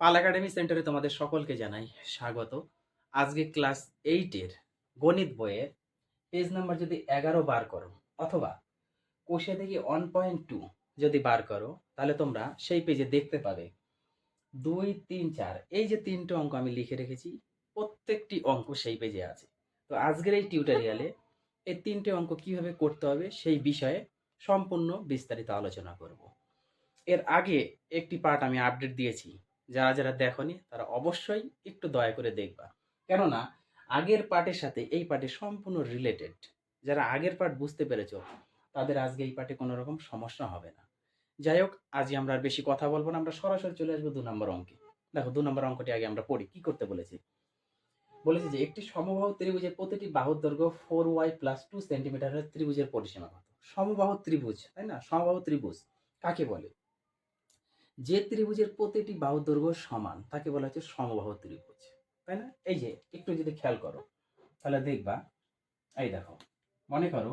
পাল academy সেন্টারে তোমাদের সকলকে জানাই স্বাগত। আজকে ক্লাস এইটের গণিত বইয়ের পেজ নাম্বার যদি এগারো বার করো অথবা কোষে থেকে ওয়ান পয়েন্ট টু যদি বার করো, তাহলে তোমরা সেই পেজে দেখতে পাবে। দুই, তিন, চার, এই যে তিনটে অঙ্ক আমি লিখে রেখেছি, প্রত্যেকটি অঙ্ক সেই পেজে আছে। তো আজকের এই টিউটোরিয়ালে এই তিনটে অঙ্ক কীভাবে করতে হবে সেই বিষয়ে সম্পূর্ণ বিস্তারিত আলোচনা করব। এর আগে একটি পার্ট আমি আপডেট দিয়েছি যারা যারা দেখনি, তারা অবশ্যই একটু দয়া করে দেখবা। কেননা, আগের পার্টের সাথে এই পার্টে সম্পূর্ণ রিলেটেড যারা আগের পার্ট বুঝতে পেরেছ, তাদের আজকে এই পার্টে কোনো রকম সমস্যা হবে না। যাই হোক আজকে আমরা আর বেশি কথা বলব না, আমরা সরাসরি চলে আসব দু নম্বর অঙ্কে। দেখো, দু নম্বর অঙ্কটি আগে আমরা পড়ি, কি করতে বলেছি? বলেছি যে একটি সমবাহু ত্রিভুজের প্রতিটি বাহুর দৈর্ঘ্য ফোর ওয়াই প্লাস টু সেন্টিমিটারের ত্রিভুজের পরিসীমা কত? সমবাহু ত্রিভুজ, তাই না? সমবাহু ত্রিভুজ, কাকে বলে? যে ত্রিভুজের প্রতিটি বাহুর দৈর্ঘ্য সমান, তাকে বলা হচ্ছে সমবাহু ত্রিভুজ, তাই না? এই যে, একটু যদি খেয়াল করো, তাহলে দেখবা, এই দেখো, মনে করো,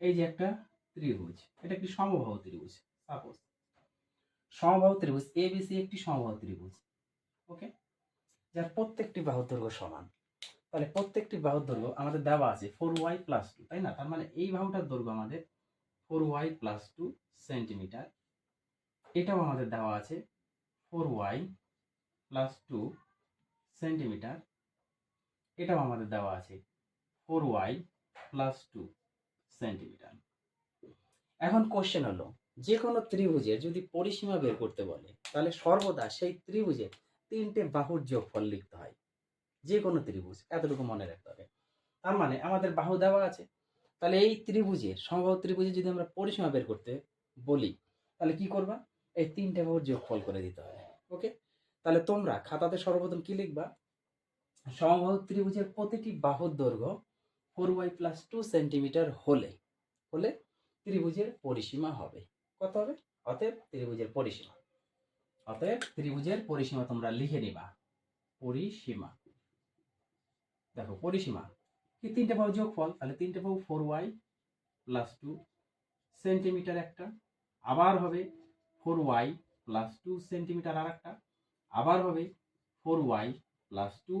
এই যে একটা ত্রিভুজ, এটা একটি সমবাহু ত্রিভুজ সাপোজ সমবাহু ত্রিভুজ এ বি সি একটি সমবাহু ত্রিভুজ ওকে যার প্রত্যেকটি বাহুর দৈর্ঘ্য সমান, তাহলে প্রত্যেকটি বাহুর দৈর্ঘ্য আমাদের দেওয়া আছে ফোর ওয়াই প্লাস টু তাই না? তার মানে এই বাহুটার দৈর্ঘ্য আমাদের four Y plus two centimetre এটাও আমাদের দেওয়া আছে four Y plus two centimetre. এটাও আমাদের দেওয়া আছে four Y plus two centimetre. এখন কোশ্চেন হলো যে কোনো ত্রিভুজের যদি পরিসীমা বের করতে বলে, তাহলে সর্বদা সেই ত্রিভুজের তিনটে বাহুর যোগফল লিখতে হয়। যে কোনো ত্রিভুজ, এতটুকু মনে রাখতে হবে। তার মানে আমাদের বাহু দেওয়া আছে। তাহলে এই ত্রিভুজের সম্ভব ত্রিভুজে যদি আমরা পরিসীমা বের করতে বলি, তাহলে কি করবা? এই তিনটে বাহুর যোগফল করে দিতে হবে ওকে তাহলে তোমরা খাতাতে সর্বপ্রথম কি লিখবা? সমবাহু ত্রিভুজের প্রতিটি বাহুর দৈর্ঘ্য four Y plus two centimetre হলে হলে ত্রিভুজের পরিসীমা হবে। কত হবে? অতএব ত্রিভুজের পরিসীমা। অতএব ত্রিভুজের পরিসীমা তোমরা লিখে নিবা। পরিসীমা। দেখো, পরিসীমা। কি তিনটে বাহু যোগফল? তাহলে তিনটে বাহু four Y plus two centimetre একটা। আবার হবে four Y plus two centimetre আর একটা। আবার হবে four Y plus two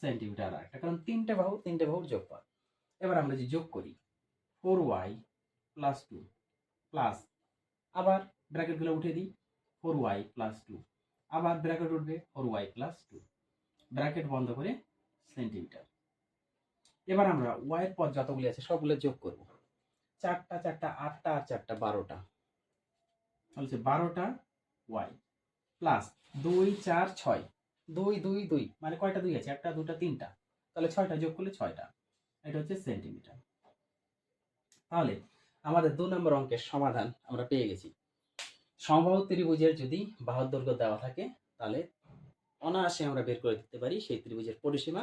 centimetre আর একটা। কারণ তিনটে বাহু, তিনটে বাহুর যোগফল। এবার আমরা যে যোগ করি, four Y plus two plus, আবার ব্র্যাকেটগুলো উঠে দিই, ফোর ওয়াই প্লাস টু, আবার ব্র্যাকেট উঠবে four Y plus two. Bracket বন্ধ করে সেন্টিমিটার। এবার আমরা ওয়াইয়ের পর যতগুলি আছে সবগুলো যোগ করব। চারটা চারটা, আটটা আর চারটা বারোটা। বলছে বারোটা ওয়াই প্লাস দুই, চার, ছয়। দুই দুই দুই মানে কয়টা দুই আছে? একটা, দুটা, তিনটা। তাহলে ছয়টা যোগ করলে ছয়টা। এটা হচ্ছে সেন্টিমিটার তাহলে আমাদের দু নম্বর অঙ্কের সমাধান আমরা পেয়ে গেছি। সমবাহু ত্রিভুজের যদি বাহুর দৈর্ঘ্য দেওয়া থাকে, তাহলে অনায়াসে আমরা বের করে দিতে পারি সেই ত্রিভুজের পরিসীমা।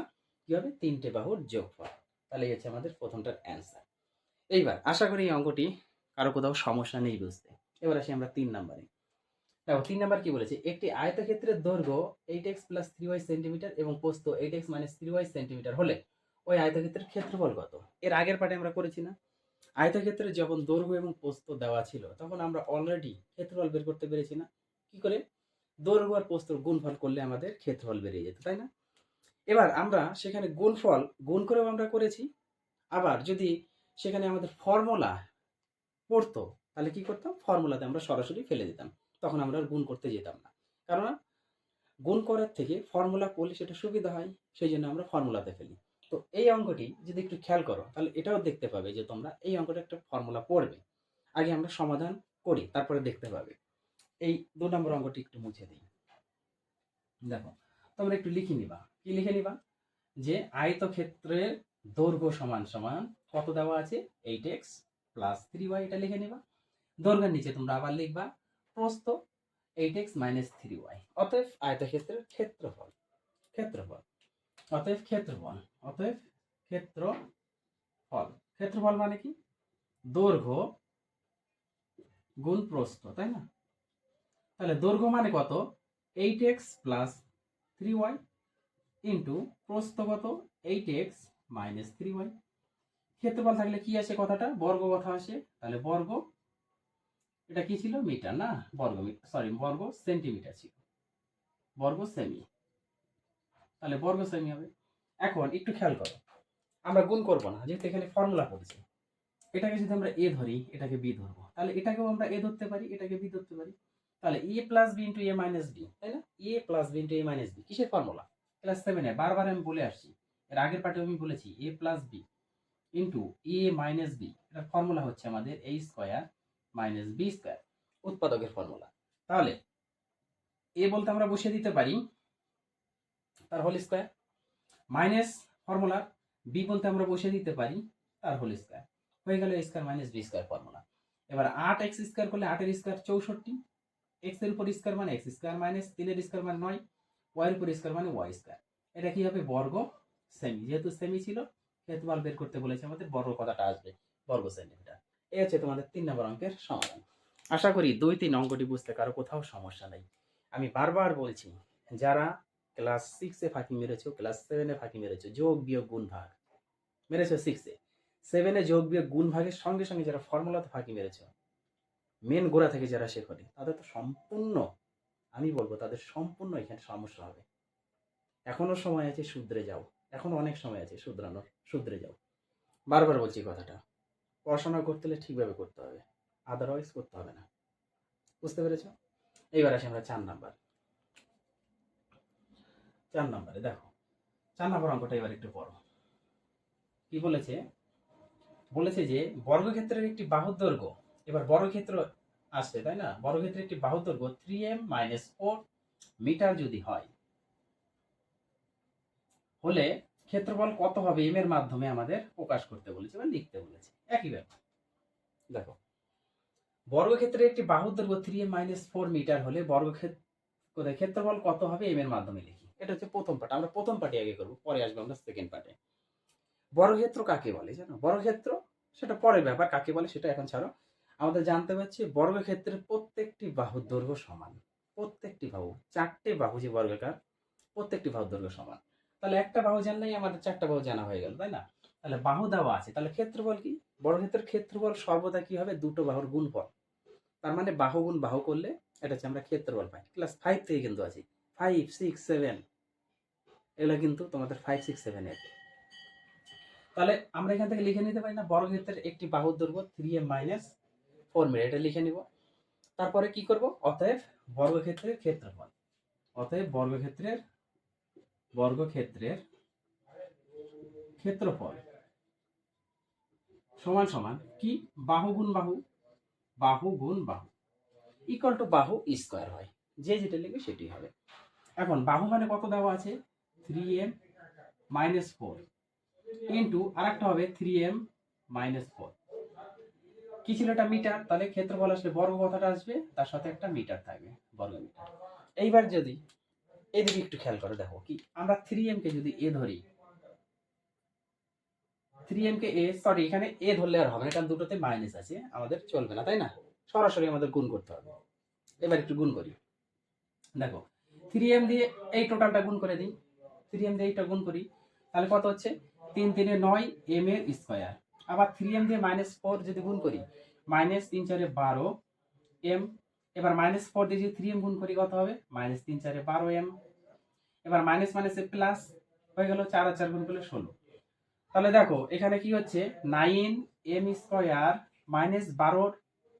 কি হবে? তিনটে বাহুর যোগফল। তাহলে এই হচ্ছে আমাদের প্রথমটার অ্যান্সার এইবার আশা করি এই অঙ্কটি কারও কোথাও সমস্যা নেই বুঝতে। এবার আসি আমরা তিন নাম্বারে। দেখো, তিন নাম্বার কি বলেছে? একটি আয়তক্ষেত্রের দৈর্ঘ্য eight X plus three Y centimetre এবং পোস্ত eight X minus three Y centimetre হলে ওই আয়তক্ষেত্রের ক্ষেত্রফল কত? এর আগের পার্টে আমরা করেছি না। আয়তক্ষেত্রে যখন দৈর্ঘ্য এবং পোস্ত দেওয়া ছিল, তখন আমরা অলরেডি ক্ষেত্রফল বের করতে পেরেছি না। কি করে? দৈর্ঘ্য আর পোস্তর গুণফল করলে আমাদের ক্ষেত্রফল বেরিয়ে যেত, তাই না? এবার আমরা সেখানে গুণফল গুণ করেও আমরা করেছি। আবার যদি সেখানে আমাদের ফর্মুলা পড়তো তাহলে কি করতাম? ফর্মুলাতে আমরা সরাসরি ফেলে দিতাম। তখন আমরা গুণ করতে যেতাম না। কারণ গুণ করার থেকে ফর্মুলা করলে সেটা সুবিধা হয়, সেই জন্য আমরা ফর্মুলাতে ফেলি। তো এই অঙ্কটি যদি একটু খেয়াল করো, তাহলে এটাও দেখতে পাবে যে তোমরা এই অঙ্কটা একটা ফর্মুলা পড়বে। আগে আমরা সমাধান করি, তারপরে দেখতে পাবে। এই দু নম্বর অঙ্কটি একটু মুছে দিই। দেখো, তোমরা একটু লিখে নিবা। কি লিখে নিবা? যে আয়তক্ষেত্রের দৈর্ঘ্য সমান সমান কত দেওয়া আছে? Eight X plus three Y এটা লিখে নিবা। দৈর্ঘ্যের নিচে তোমরা আবার লিখবা। প্রস্থ eight X minus three Y অতএব আয়তক্ষেত্রের ক্ষেত্রফল ক্ষেত্রফল। অতএব ক্ষেত্রফল অতএব ক্ষেত্রফল। ক্ষেত্রফল মানে কি? দৈর্ঘ্য গুণ প্রস্থ, তাই না? তাহলে দৈর্ঘ্য মানে কত? Eight X plus three Y into প্রস্থ কত? Eight X minus three Y ক্ষেত্রফল থাকলে কি আসে কথাটা? বর্গ কথা আসে। তাহলে বর্গ এটা কি ছিল? মিটার, না? বর্গ সরি বর্গ সেন্টিমিটার ছিল। বর্গ সেমি তাহলে বর্গ সেমি হবে। এখন একটু খেয়াল করো। আমরা গুণ করব না, যেহেতু এখানে ফর্মুলা পড়েছি। এটাকে যদি আমরা এ ধরি, এটাকে বি ধরবো। তাহলে এটাকেও আমরা এ ধরতে পারি, এটাকে বি ধরতে পারি। তাহলে A plus B into A minus B তাই না? A plus B into A minus B কিসের ফর্মুলা ক্লাস সেভেনে বারবার আমি বলে আসছি। এর আগের পার্টে আমি বলেছি A plus B into A minus B এটার ফর্মুলা হচ্ছে আমাদের A square minus B square, উৎপাদকের formula. তাহলে, এ বলতে আমরা বসিয়ে দিতে পারি, তার whole square, minus formula, B বলতে আমরা বসিয়ে দিতে পারি, তার হোল স্কোয়ার। হয়ে গেল square minus B square formula. এবার আট এক্স স্কোয়ার করলে আটের স্কোয়ার চৌষট্টি, এক্সের উপর স্কোয়ার মানে এক্স স্কোয়ার মাইনাস, তিনের স্কোয়ার মানে নয় ওয়াই উপর স্কোয়ার মানে ওয়াই স্কোয়ার। এটা কি হবে? বর্গ সেমি। যেহেতু সেমি ছিল, সেহেতু বল বের করতে বলেছে আমাদের বর্গ কথাটা আসবে, বর্গ সেন্টিমিটার এই হচ্ছে তোমাদের তিন নম্বর অঙ্কের সমাধান। আশা করি দুই তিন অঙ্কটি বুঝতে কারও কোথাও সমস্যা নেই। আমি বারবার বলছি, যারা ক্লাস সিক্সে ফাঁকি মেরেছো ক্লাস সেভেনে ফাঁকি মেরেছো, যোগ, বিয়োগ, গুণ, ভাগ। মেরেছো সিক্সে সেভেনে যোগ, বিয়োগ, গুণ, ভাগের সঙ্গে সঙ্গে যারা ফর্মুলাতে ফাঁকি মেরেছো মেন গোড়া থেকে যারা শেখনি, তাদের তো সম্পূর্ণ, আমি বলব তাদের সম্পূর্ণ এখানে সমস্যা হবে। এখনও সময় আছে, শুধরে যাও। এখনও অনেক সময় আছে শুধরানোর শুধরে যাও। বারবার বলছি কথাটা। পড়াশোনা করতে হলে ঠিকভাবে করতে হবে আদারওয়াইজ করতে হবে না। বুঝতে পেরেছ? এইবার আসি আমরা চার নাম্বার। চার নাম্বারে দেখো, চার নাম্বার অঙ্কটা এবার একটু পড়ো। কি বলেছে? বলেছে যে বর্গক্ষেত্রের একটি বাহুর দৈর্ঘ্য, এবার বর্গক্ষেত্র আসছে, তাই না? বর্গক্ষেত্রের একটি বাহুর দৈর্ঘ্য three M minus four metre যদি হয়, হলে ক্ষেত্রফল কত হবে এম এর মাধ্যমে আমাদের প্রকাশ করতে বলেছে বা লিখতে বলেছে? একই ব্যাপার। দেখো, বর্গক্ষেত্রের একটি বাহুর দৈর্ঘ্য থ্রি মাইনাস ফোর মিটার হলে বর্গক্ষেত্র ক্ষেত্রফল কত হবে এম এর মাধ্যমে লিখি। এটা হচ্ছে প্রথম পার্ট আমরা প্রথম পার্টি আগে করব, পরে আসব আমরা সেকেন্ড পার্টে বর্গক্ষেত্র কাকে বলে জানো? বর্গক্ষেত্র, সেটা পরের ব্যাপার, কাকে বলে সেটা এখন ছাড়ো। আমাদের জানতে পারছি বর্গক্ষেত্রের প্রত্যেকটি বাহুর দৈর্ঘ্য সমান। প্রত্যেকটি বাহু, চারটে বাহু যে বর্গাকার প্রত্যেকটি বাহুর দৈর্ঘ্য সমান। তাহলে একটা বাহু জানলেই আমাদের চারটা বাহু জানা হয়ে গেল, তাই না? তাহলে বাহু দেওয়া আছে, তাহলে ক্ষেত্রফল কি? বর্গক্ষেত্রের ক্ষেত্রফল সর্বদা কি হবে? দুটো বাহুর গুণফল। তার মানে বাহু গুণ বাহু করলে এটা হচ্ছে আমরা ক্ষেত্রফল পাই। ক্লাস ফাইভ থেকে কিন্তু আছি। ফাইভ সিক্স সেভেন এগুলো কিন্তু তোমাদের ফাইভ সিক্স সেভেন এর। তাহলে আমরা এখান থেকে লিখে নিতে পারি না, বড় বর্গক্ষেত্রের একটি বাহুর দৈর্ঘ্য three M minus four metre, এটা লিখে নিব। তারপরে কি করব? অতএব বর্গক্ষেত্রের ক্ষেত্রফল। অতএব বর্গক্ষেত্রের বর্গক্ষেত্রের ক্ষেত্রফল সমান সমান কি? বাহু গুণ বাহু। বাহু গুণ বাহু। ইকুয়াল টু বাহু স্কোয়ার হয়। যে যেটা লিখবে সেটি হবে। এখন বাহু মানে কত দেওয়া আছে? Three M minus four into আরেকটা হবে থ্রি এম মাইনাস ফোর কি ছিল এটা মিটার? তাহলে ক্ষেত্রফল আসলে বর্গ কথাটা আসবে, তার সাথে একটা মিটার থাকবে বর্গ মিটার এইবার যদি এদিকে একটু খেয়াল করে, দেখো কি? আমরা থ্রি এম কে যদি এ ধরি থ্রি এম কে এ সরি এখানে এ ধরলে আর হবে না, কারণ দুটোতে মাইনাস আছে, আমাদের চলবে না, তাই না? সরাসরি আমাদের গুণ করতে হবে। এবার একটু গুণ করি। দেখো থ্রি এম দিয়ে এই টোটালটা গুণ করে দিই। থ্রি এম দিয়ে এইটা গুণ করি, তাহলে কত হচ্ছে? তিন তিনে নয় এম এর স্কোয়ার আবার থ্রি এম দিয়ে মাইনাস ফোর যদি গুণ করি মাইনাস তিন চারে বারো এম এবার মাইনাস ফোর দিয়ে যদি থ্রি এম গুণ করি কত হবে? মাইনাস তিন চারে বারো এম এবার মাইনাস মাইনাসে প্লাস হয়ে গেল চার আর চার গুণ করলে ষোলো। তাহলে দেখো, এখানে কি হচ্ছে? নাইন এম স্কোয়ার মাইনাস বারোর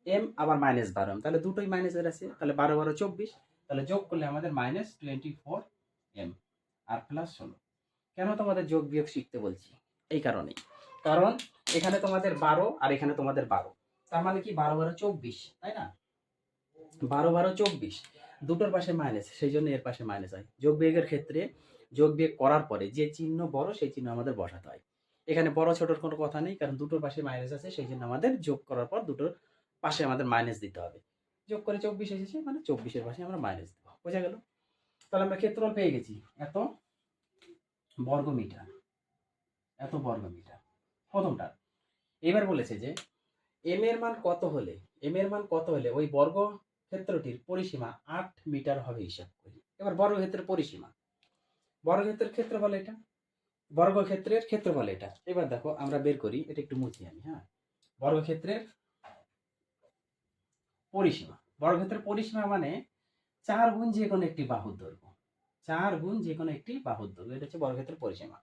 এম আবার মাইনাস বারো এম তাহলে দুটোই মাইনাসের আছে। তাহলে বারো বারো চব্বিশ। তাহলে যোগ করলে আমাদের মাইনাস টোয়েন্টি ফোর এম আর প্লাস ষোলো। কেন তোমাদের যোগ বিয়োগ শিখতে বলছি? এই কারণেই। কারণ এখানে তোমাদের বারো আর এখানে তোমাদের বারো। তার মানে কি? বারো বারো চব্বিশ, তাই না? বারো বারো চব্বিশ। দুটোর পাশে মাইনাস সেই জন্য এর পাশে মাইনাস হয়। যোগ বিয়োগের ক্ষেত্রে যোগ বিয়োগ করার পরে যে চিহ্ন বড়, সেই চিহ্ন আমাদের বসাতে হয়। এখানে বড় ছোটোর কোনো কথা নেই, কারণ দুটোর পাশে মাইনাস আছে, সেই জন্য আমাদের যোগ করার পর দুটোর পাশে আমাদের মাইনাস দিতে হবে। যোগ করে চব্বিশ এসেছে মানে চব্বিশের পাশে আমরা মাইনাস দেবো। বোঝা গেল? তাহলে আমরা ক্ষেত্রফল পেয়ে গেছি। এত বর্গ মিটার এত বর্গ মিটার প্রথমটা, এবার বলেছে যে এম এর মান কত হলে এম এর মান কত হলে, ওই বর্গ ক্ষেত্রটির পরিসীমা আট মিটার হবে হিসাব করি। এবার বর্গক্ষেত্রের পরিসীমা। বর্গক্ষেত্রের ক্ষেত্রফল এটা? বর্গক্ষেত্রের ক্ষেত্রফল এটা। এবার দেখো, আমরা বের করি, এটা একটু মুছি আমি হ্যাঁ? বর্গক্ষেত্রের পরিসীমা। বর্গক্ষেত্রের পরিসীমা মানে চার গুণ যে কোনো একটি বাহুর দৈর্ঘ্য। চার গুণ যে কোনো একটি বাহুর দৈর্ঘ্য। এটা হচ্ছে বর্গক্ষেত্রের পরিসীমা।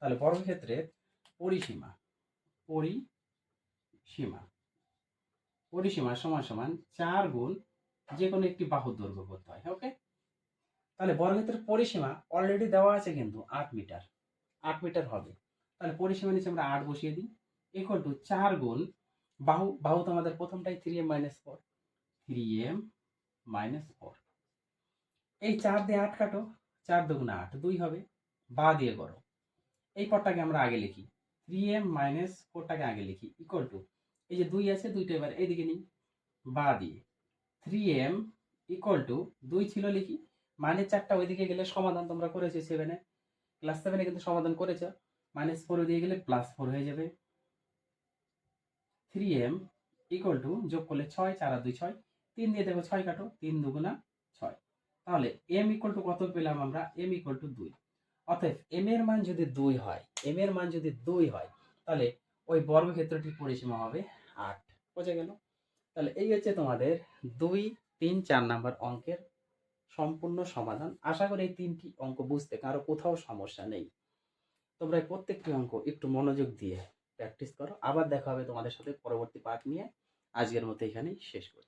তাহলে বর্গক্ষেত্রের পরিসীমা পরিসীমা। পরিসীমা সমান সমান চার গুণ যে কোনো একটি বাহুর দৈর্ঘ্য করতে হয় ওকে তাহলে বর্গক্ষেত্রের পরিসীমা অলরেডি দেওয়া আছে কিন্তু আট মিটার আট মিটার হবে। তাহলে পরিসীমা নিচে আমরা আট বসিয়ে দিই ইকুয়াল টু চার গুণ বাহু বাহু তো আমাদের প্রথমটাই three M minus four three M minus four এই চার দিয়ে আট কাটো, চার দুগুণে আট, দুই হবে, বা দিয়ে করো। এই পদটাকে আমরা আগে লিখি থ্রি এম মাইনাস ফোরটাকে আগে লিখি ইকুয়াল টু এই যে দুই আছে, দুইটা এবার এইদিকে নিই, বা দিয়ে। থ্রি এম ইকুয়াল টু দুই ছিল লিখি। মাইনাস চারটা ওইদিকে গেলে সমাধান তোমরা করেছ সেভেনে ক্লাস সেভেনে কিন্তু সমাধান করেছ। মাইনাস ফোর দিয়ে গেলে প্লাস ফোর হয়ে যাবে। থ্রি এম ইকুয়াল টু যোগ করলে ছয়, চার দুই ছয়। তিন দিয়ে দেখো ছয় কাটো, তিন দুগুণা ছয়। তাহলে এম ইকুয়াল টু কত পেলাম আমরা? এম ইকুয়াল টু দুই। অতএব এম এর মান যদি দুই হয় এম এর মান যদি দুই হয়, তাহলে ওই বর্গক্ষেত্রটির পরিসীমা হবে আট। বোঝা গেল? তাহলে এই হচ্ছে তোমাদের দুই, তিন, চার নাম্বার অঙ্কের সম্পূর্ণ সমাধান। আশা করি এই তিনটি অঙ্ক বুঝতে কারও কোথাও সমস্যা নেই। তোমরা এই প্রত্যেকটি অঙ্ক একটু মনোযোগ দিয়ে প্র্যাকটিস করো। আবার দেখা হবে তোমাদের সাথে পরবর্তী পাঠ নিয়ে। আজকের মতো এখানেই শেষ করি